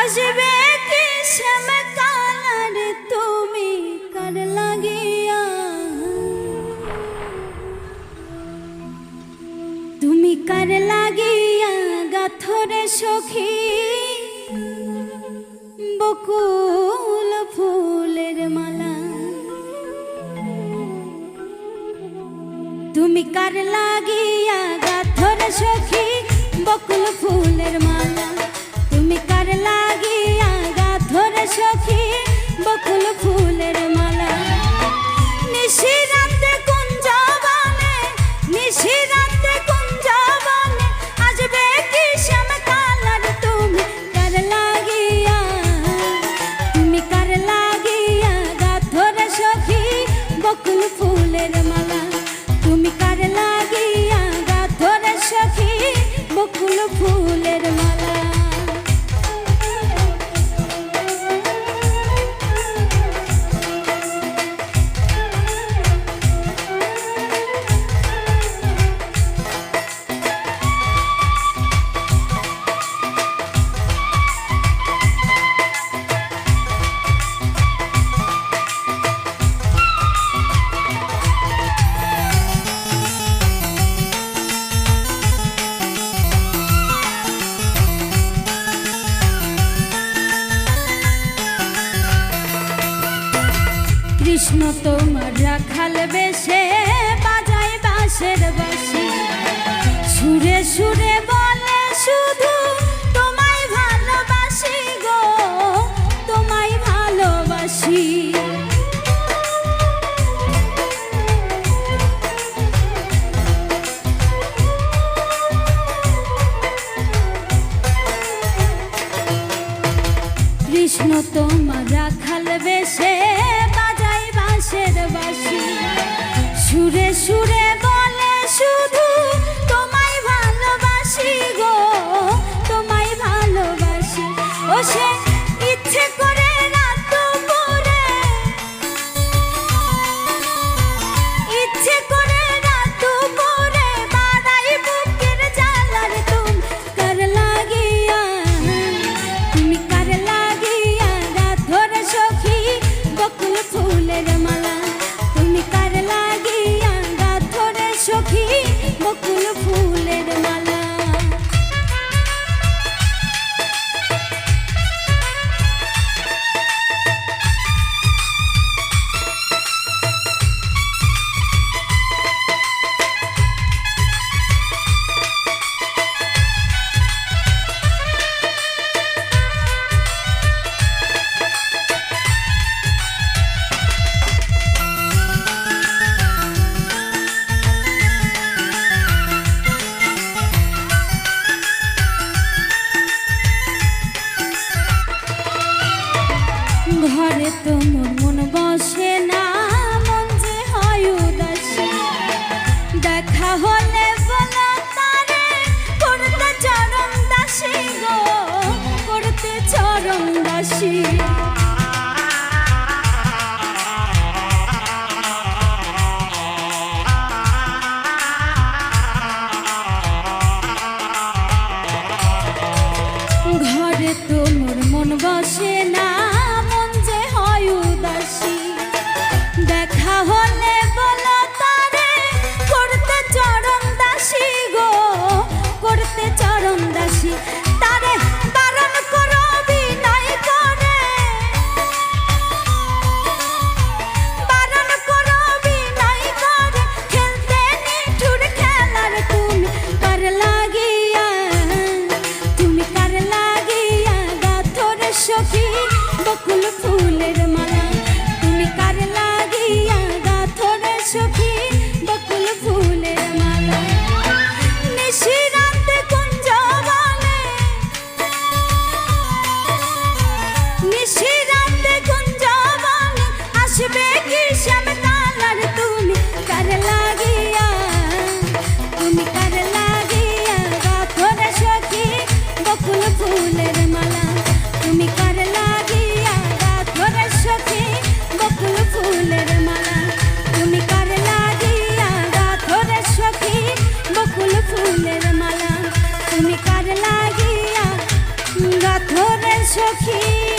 আসবে কি তুমি কার লাগিয়া? তুমি লাগিয়া গাথরে সখী? বকুল ফুলের মালা। তুমি কার লাগে বকুল ফুলের মা better কৃষ্ণ তোমার রাখাল বেশে, বাজায় বাঁশের বাসি। সুরে সুরে বলে, শুধু তোমায় ভালোবাসি গো, তোমায় ভালোবাসি। কৃষ্ণ তোমার রাখাল সুরে সুরে চরণ দাসী ঘরে তোর মন বাসে সখী